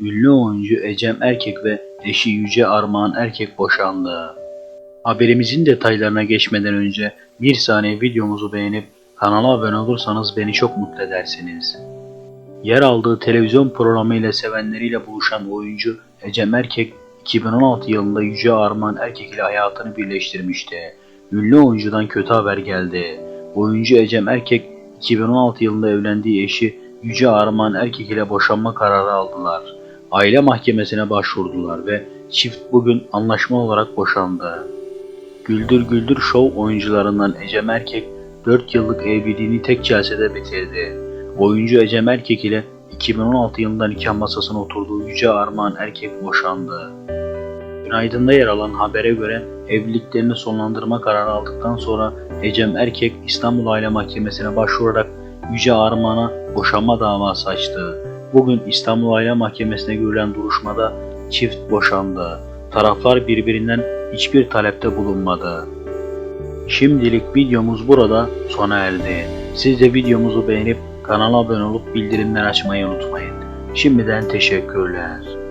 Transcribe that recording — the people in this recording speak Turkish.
Ünlü oyuncu Ecem Erkek ve eşi Yüce Armağan Erkek boşandı. Haberimizin detaylarına geçmeden önce bir saniye videomuzu beğenip kanala abone olursanız beni çok mutlu edersiniz. Yer aldığı televizyon programıyla sevenleriyle buluşan oyuncu Ecem Erkek 2016 yılında Yüce Armağan Erkek ile hayatını birleştirmişti. Ünlü oyuncudan kötü haber geldi. Oyuncu Ecem Erkek 2016 yılında evlendiği eşi Yüce Armağan Erkek ile boşanma kararı aldılar. Aile mahkemesine başvurdular ve çift bugün anlaşma olarak boşandı. Güldür Güldür Show oyuncularından Ecem Erkek 4 yıllık evliliğini tek celsede bitirdi. Oyuncu Ecem Erkek ile 2016 yılında nikah masasına oturduğu Yüce Armağan Erkek boşandı. Günaydın'da yer alan habere göre evliliklerini sonlandırma kararı aldıktan sonra Ecem Erkek İstanbul Aile Mahkemesi'ne başvurarak Yüce Armağan'a boşanma davası açtı. Bugün İstanbul Aile Mahkemesi'ne görülen duruşmada çift boşandı. Taraflar birbirinden hiçbir talepte bulunmadı. Şimdilik videomuz burada sona erdi. Siz de videomuzu beğenip kanala abone olup bildirimler açmayı unutmayın. Şimdiden teşekkürler.